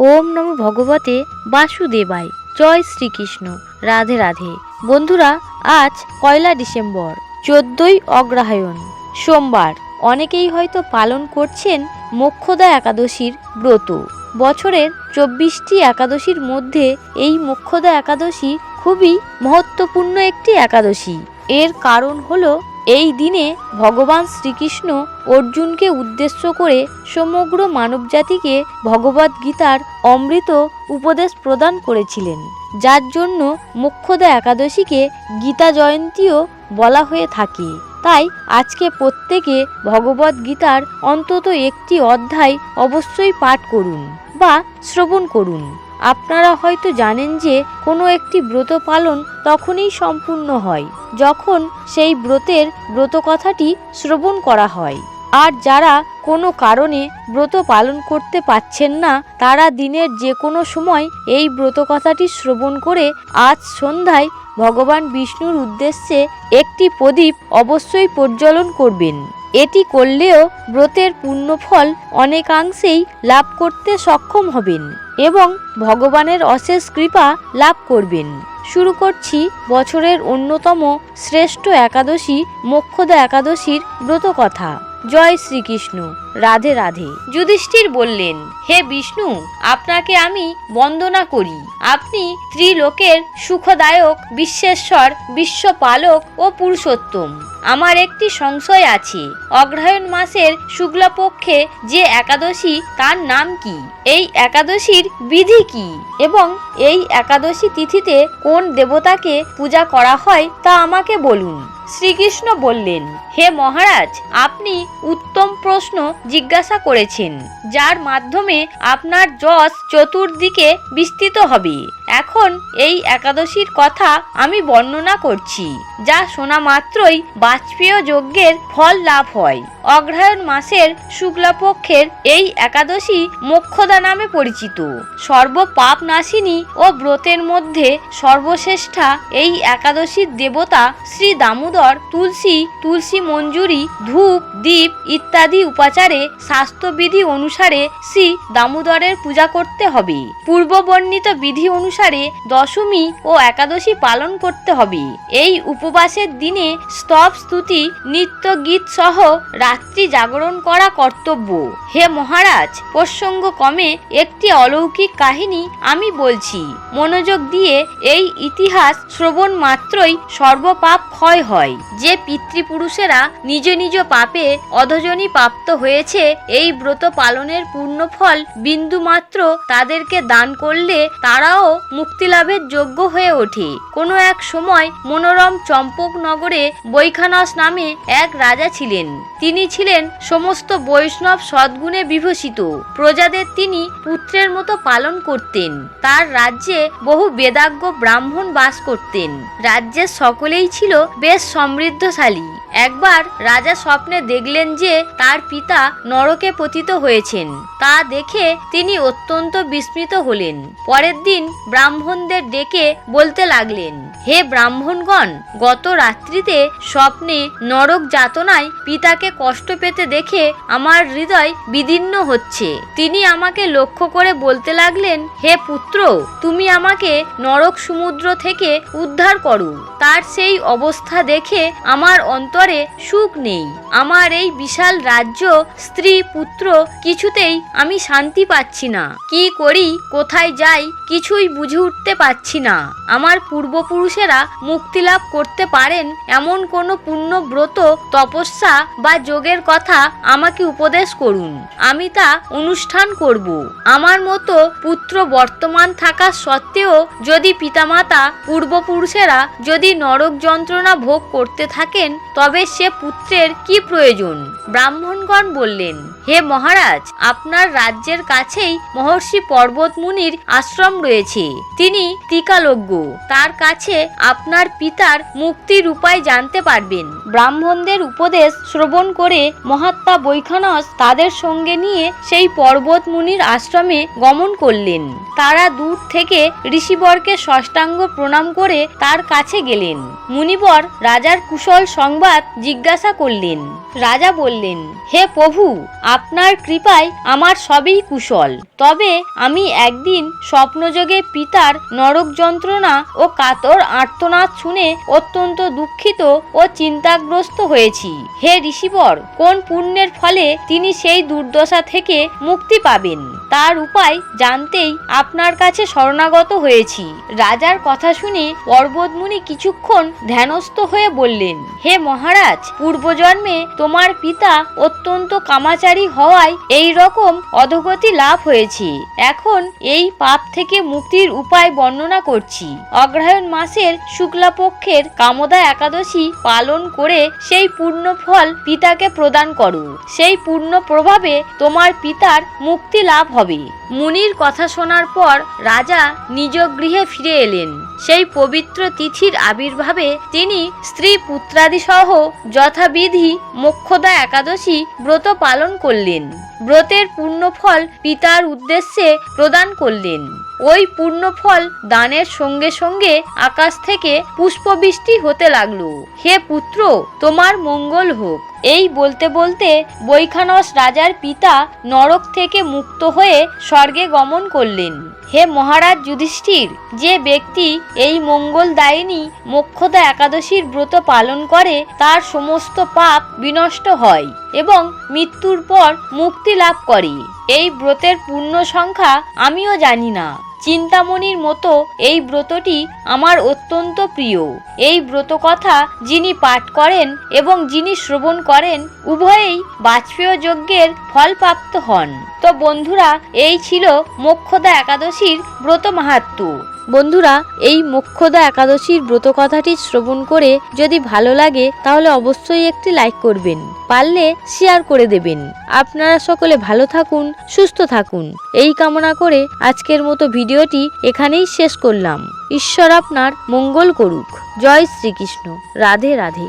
ওম নম ভগবতে বাসুদেবায়। জয় শ্রীকৃষ্ণ। রাধে রাধে। বন্ধুরা, আজ পয়লা ডিসেম্বর, চোদ্দই অগ্রহায়ণ, সোমবার। অনেকেই হয়তো পালন করছেন মোক্ষদা একাদশীর ব্রত। বছরের চব্বিশটি একাদশীর মধ্যে এই মোক্ষদা একাদশী খুবই মহত্বপূর্ণ একটি একাদশী। এর কারণ হলো এই দিনে ভগবান শ্রীকৃষ্ণ অর্জুনকে উদ্দেশ্য করে সমগ্র মানবজাতিকে ভগবদ্ গীতার অমৃত উপদেশ প্রদান করেছিলেন। যার জন্য মুখ্যদা একাদশীকে গীতা জয়ন্তীও বলা হয়ে থাকে। তাই আজকে প্রত্যেকে ভগবদ্ গীতার অন্তত একটি অধ্যায় অবশ্যই পাঠ করুন বা শ্রবণ করুন। আপনারা হয়তো জানেন যে কোনো একটি ব্রত পালন তখনই সম্পূর্ণ হয়, যখন সেই ব্রতের ব্রত কথাটি শ্রবণ করা হয়। আর যারা কোনো কারণে ব্রত পালন করতে পাচ্ছেন না, তারা দিনের যে কোনো সময় এই ব্রত কথাটি শ্রবণ করে আজ সন্ধ্যায় ভগবান বিষ্ণুর উদ্দেশ্যে একটি প্রদীপ অবশ্যই প্রজ্বলন করবেন। এটি করলেও ব্রতের পুণ্যফল অনেকাংশেই লাভ করতে সক্ষম হবেন। এবং ভগবানের অশেষ কৃপা লাভ করবেন। শুরু করছি বছরের অন্যতম শ্রেষ্ঠ একাদশী, মোক্ষদা একাদশীর ব্রত কথা জয় শ্রীকৃষ্ণ, রাধে রাধে। যুধিষ্ঠির বললেন, হে বিষ্ণু, আপনাকে আমি বন্দনা করি। আপনি ত্রিলোকের সুখদায়ক, বিশ্বেশ্বর, বিশ্বপালক ও পুরুষোত্তম। আমার একটি সংশয় আছে। অগ্রহায়ণ মাসের শুক্লপক্ষে যে একাদশী, তার নাম কি? এই একাদশীর বিধি কি? এবং এই একাদশী তিথিতে কোন দেবতাকে পূজা করা হয়, তা আমাকে বলুন। শ্রীকৃষ্ণ বললেন, হে মহারাজ, আপনি উত্তম প্রশ্ন জিজ্ঞাসা করেছেন, যার মাধ্যমে আপনার যশ চতুর্দিকে বিস্তৃত হবে। এখন এই একাদশীর কথা আমি বর্ণনা করছি, যা শোনা মাত্রই বাজপেয় যজ্ঞের ফল লাভ হয়। অগ্রহায়ণ মাসের শুক্লাপক্ষের এই একাদশী মোক্ষদা নামে পরিচিত। সর্ব পাপ নাশিনী ও ব্রতের মধ্যে সর্বশ্রেষ্ঠা এই একাদশীর দেবতা শ্রী দামোদর তুলসী তুলসী মঞ্জুরি, ধূপ দ্বীপ ইত্যাদি উপাচারে স্বাস্থ্যবিধি অনুসারে শ্রী দামোদরের পূজা করতে হবে। পূর্ববর্ণিত বিধি অনুসারে দশমী ও একাদশী পালন করতে হবে। এই উপবাসের দিনে স্তব স্তুতি, নৃত্য গীত সহ রাত্রি জাগরণ করা কর্তব্য। হে মহারাজ, প্রসঙ্গ কমে একটি অলৌকিক কাহিনী আমি বলছি। মনোযোগ দিয়ে এই ইতিহাস শ্রবণ মাত্রই সর্বপাপ ক্ষয় হয়। যে পিতৃপুরুষেরা নিজ নিজ পাপে অধজনী প্রাপ্ত হয়েছে, এই ব্রত পালনের পূর্ণ ফল বিন্দু মাত্র তাদেরকে দান করলে তারাও মুক্তিলাভের যোগ্য হয়ে ওঠে। কোনো এক সময় মনোরম চম্পকনগরে বৈখানস নামে এক রাজা ছিলেন। তিনি ছিলেন সমস্ত বৈষ্ণব সদ্গুণে বিভূষিত। প্রজাদের তিনি পুত্রের মতো পালন করতেন। তার রাজ্যে বহু বেদাজ্ঞ ব্রাহ্মণ বাস করতেন। রাজ্যের সকলেই ছিল বেশ সমৃদ্ধশালী। একবার রাজা স্বপ্নে দেখলেন যে তার পিতা নরকে পতিত হয়েছেন। তা দেখে তিনি অত্যন্ত বিস্মিত হলেন। পরের দিন ব্রাহ্মণদের ডেকে বলতে লাগলেন, হে ব্রাহ্মণগণ, গত রাত্রিতে স্বপ্নে নরক যাতনায় পিতাকে কষ্ট পেতে দেখে আমার হৃদয় বিদীর্ণ হচ্ছে। তিনি আমাকে লক্ষ্য করে বলতে লাগলেন, হে পুত্র, তুমি আমাকে নরক সমুদ্র থেকে উদ্ধার করো। তার সেই অবস্থা দেখে আমার অন্তরে সুখ নেই। আমার এই বিশাল রাজ্য স্ত্রী পুত্র কিছুতেই আমি শান্তি পাচ্ছি না। কি করি, কোথায় যাই, কিছুই বুঝে উঠতে পারছি না। আমার পূর্বপুরুষেরা মুক্তি লাভ করতে পারেন এমন কোনো ব্রত তপস্যা বা যোগের কথা আমাকে উপদেশ করুন। আমি তা অনুষ্ঠান করব। আমার মতো পুত্র বর্তমান থাকা সত্ত্বেও যদি পিতামাতা, পূর্বপুরুষেরা যদি নরক যন্ত্রণা ভোগ করতে থাকেন, তবে সে পুত্রের কি প্রয়োজন? ব্রাহ্মণগণ বললেন, হে মহারাজ, আপনার রাজ্যের কাছেই মহর্ষি পর্বত মুনির আশ্রম রয়েছে। তিনি টিকালজ্ঞ। তার কাছে আপনার পিতার মুক্তির উপায় জানতে পারবেন। ব্রাহ্মণদের উপদেশ শ্রবণ করে মহাত্মা বৈখানস তাদের সঙ্গে নিয়ে সেই পর্বত মুনির আশ্রমে গমন করলেন। তারা দূর থেকে ঋষিবরকে ষষ্ঠাঙ্গ প্রণাম করে তার কাছে গেলেন। মুনিবর রাজার কুশল সংবাদ জিজ্ঞাসা করলেন। রাজা বললেন, হে প্রভু, আপনার কৃপায় আমার সবই কুশল। তবে আমি একদিন স্বপ্নযোগে পিতার নরক যন্ত্রণা ও কাতর আর্তনাদ শুনে অত্যন্ত দুঃখিত ও চিন্তাগ্রস্ত হয়েছি। হে ঋষিবর কোন পুণ্যের ফলে তিনি সেই দুর্দশা থেকে মুক্তি পাবেন? তার উপায় জানতেই আপনার কাছে শরণাগত হয়েছি। রাজার কথা শুনে পর্বতমুনি কিছুক্ষণ ধ্যানস্থ হয়ে বললেন, হে মহারাজ, পূর্বজন্মে তোমার পিতা অত্যন্ত কামাচারী হওয়ায় এই রকম অধগতি লাভ হয়েছে। এখন এই পাপ থেকে মুক্তির উপায় বর্ণনা করছি। অগ্রহায়ণ মাসের শুক্লাপক্ষের কামদা একাদশী পালন করে সেই পূর্ণ ফল পিতাকে প্রদান করো। সেই পূর্ণ প্রভাবে তোমার পিতার মুক্তি লাভ হবে। মুনির কথা শোনার পর রাজা নিজ গৃহে ফিরে এলেন। সেই পবিত্র তিথির আবির্ভাবে তিনি স্ত্রী পুত্রাদি সহ যথাবিধি মোক্ষদা একাদশী ব্রত পালন করলেন। ব্রতের পূর্ণফল পিতার উদ্দেশ্যে প্রদান করলেন। ওই পূর্ণফল দানের সঙ্গে সঙ্গে আকাশ থেকে পুষ্পবৃষ্টি হতে লাগল। হে পুত্র, তোমার মঙ্গল হোক। এই বলতে বলতে বৈখানস রাজার পিতা নরক থেকে মুক্ত হয়ে স্বর্গে গমন করলেন। হে মহারাজ যুধিষ্ঠির, যে ব্যক্তি এই মঙ্গলদায়িনী মোক্ষদা একাদশীর ব্রত পালন করে, তার সমস্ত পাপ বিনষ্ট হয় এবং মৃত্যুর পর মুক্তি লাভ করে। এই ব্রতের পূর্ণ সংখ্যা আমিও জানি না। চিন্তামণির মতো এই ব্রতটি আমার অত্যন্ত প্রিয়। এই ব্রত কথা যিনি পাঠ করেন এবং যিনি শ্রবণ করেন, উভয়েই বাজপেয় যজ্ঞের ফলপ্রাপ্ত হন। তো বন্ধুরা, এই ছিল মোক্ষদা একাদশীর ব্রত মাহাত্ম্য বন্ধুরা, এই মোক্ষদা একাদশীর ব্রত কথাটি শ্রবণ করে যদি ভালো লাগে, তাহলে অবশ্যই একটি লাইক করবেন। পারলে শেয়ার করে দেবেন। আপনারা সকলে ভালো থাকুন, সুস্থ থাকুন। এই কামনা করে আজকের মতো ভিডিওটি এখানেই শেষ করলাম। ঈশ্বর আপনার মঙ্গল করুক। জয় শ্রীকৃষ্ণ। রাধে রাধে।